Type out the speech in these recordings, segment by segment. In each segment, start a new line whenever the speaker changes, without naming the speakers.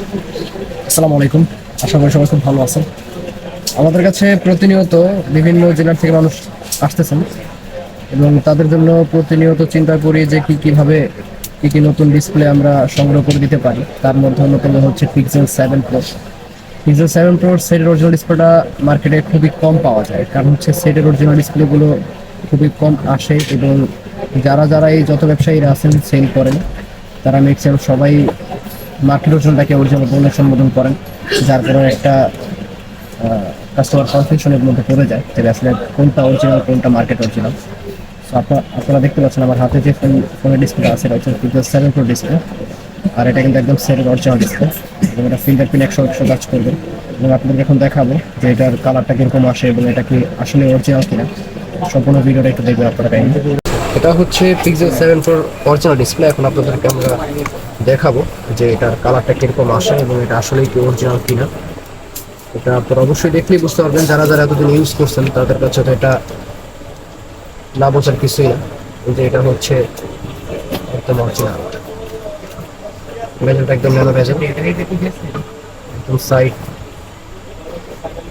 আসসালামু আলাইকুম। আশা করি সবাই খুব ভালো আছেন। আমাদের কাছে প্রতিনিয়ত বিভিন্ন জেলার থেকে মানুষ আসতেছেন এবং তাদের জন্য প্রতিনিয়ত চিন্তা করি যে কি কীভাবে কি কি নতুন ডিসপ্লে আমরা সংগ্রহ করে দিতে পারি। তার মধ্যে অন্যতম হচ্ছে pixel seven pro pixel seven প্রোর সেটের অরিজিনাল ডিসপ্লেটা মার্কেটে খুবই কম পাওয়া যায়। কারণ হচ্ছে সেটের অরিজিনাল ডিসপ্লেগুলো খুবই কম আসে এবং যারা যারা এই যত ব্যবসায়ীরা আছেন সেল করেন, তারা ম্যাক্সিমাম সবাই মার্কেট ওজনটাকে অরিজিনাল বলে সম্বোধন করেন, যার কারণে একটা কাস্টমার কনফিউশনের মধ্যে পড়ে যায় যে আসলে কোনটা অরিজিনাল কোনটা মার্কেট অরিজিনাল সো আপনারা আপনারা দেখতে পাচ্ছেন আমার হাতে যে ফোন ফোনের ডিসপ্লে আছে, এটা হচ্ছে পিক্সেল সেভেন প্রো ডিসপ্লে আর এটা কিন্তু একদম সেটের অরিজিনাল ডিসপ্লে এবং এটা ফিঙ্গারপ্রিন্ট একশো একশো কাজ করবে। এবং আপনাদের এখন দেখাবো যে এটার কালারটা কীরকম আসে এবং এটা কি আসলে অরিজিনাল কিনা। সম্পূর্ণ ভিডিওটা একটু দেখবেন আপনারা এটা হচ্ছে pixel seven four original display এখন আপনাদেরকে আমরা দেখাবো যে এটার কালারটা কীরকম আসে এবং এটা আসলেই কি অরিজিনাল কিনা। এটা আপনারা অবশ্যই দেখলেই বুঝতে পারবেন, যারা যারা এতদিন ইউজ করছেন তাদের কাছে তো এটা না বোঝার কিছুই না। যে এটা হচ্ছে একদম অরিজিনাল ভেজেলটা একদম ন্যানো ভেজেল। একদম সাইড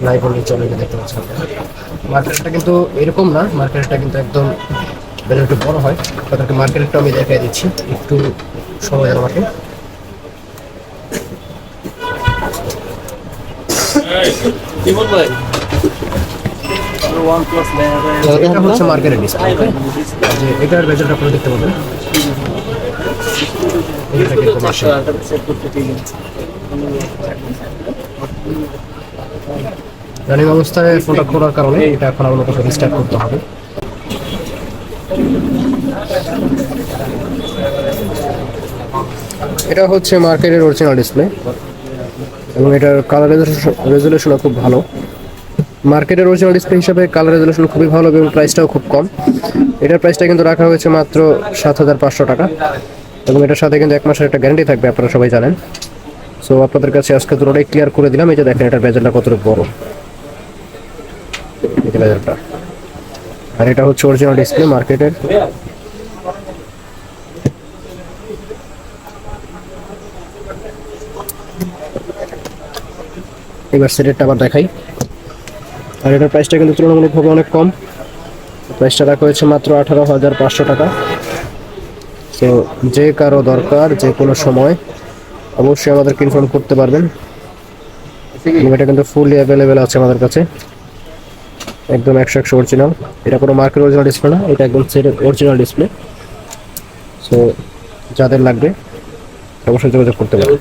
নাই বললে চলে দেখতে পাচ্ছেন। মার্কেটটা কিন্তু এরকম না মার্কেটটা কিন্তু একদম বেশ একটু বড় হয় তাদেরকে মার্কেটটা আমি দেখাই দিচ্ছি। একটু সময় আমাকে। এটা হচ্ছে মার্কেটের ডিসপ্লে যে এটার আপনারা দেখতে পাবেন। রানিং অবস্থায় ফোনটা খোলার কারণে এটা এখন আমার মতো রিস্টার্ট করতে হবে। এটা হচ্ছে মার্কেটের অরিজিনাল ডিসপ্লে এবং এটার কালার রেজলিউশনও খুব ভালো। মার্কেটের অরিজিনাল ডিসপ্লে হিসাবে কালার রেজলিউশন খুবই ভালো এবং প্রাইসটাও খুব কম। এটার প্রাইসটা কিন্তু রাখা হয়েছে মাত্র সাত হাজার পাঁচশো টাকা এবং এটার সাথে কিন্তু এক মাসের একটা গ্যারান্টি থাকবে, আপনারা সবাই জানেন। সো আপনাদের কাছে আজকে দুটোটাই ক্লিয়ার করে দিলাম। এই যে দেখেন, এটার বেজেলটা কতটুকু বড়। এই যে বেজেলটা আর এটা হচ্ছে অরিজিনাল ডিসপ্লে মার্কেটের এবার সেটেরটা আবার দেখাই। আর এটার প্রাইসটা কিন্তু তুলনামূলকভাবে অনেক কম। প্রাইসটা রাখা হয়েছে মাত্র আঠারো হাজার পাঁচশো টাকা। তো যে কারও দরকার, যে কোনো সময় অবশ্যই আমাদেরকে ইনফর্ম করতে পারবেন। এটা কিন্তু ফুললি অ্যাভেলেবেল আছে আমাদের কাছে। একদম একশো একশো অরিজিনাল এটা কোনো মার্কেট অরিজিনাল ডিসপ্লে না, এটা একদম সেটের অরিজিনাল ডিসপ্লে সো যাদের লাগবে, অবশ্যই যোগাযোগ করতে পারেন।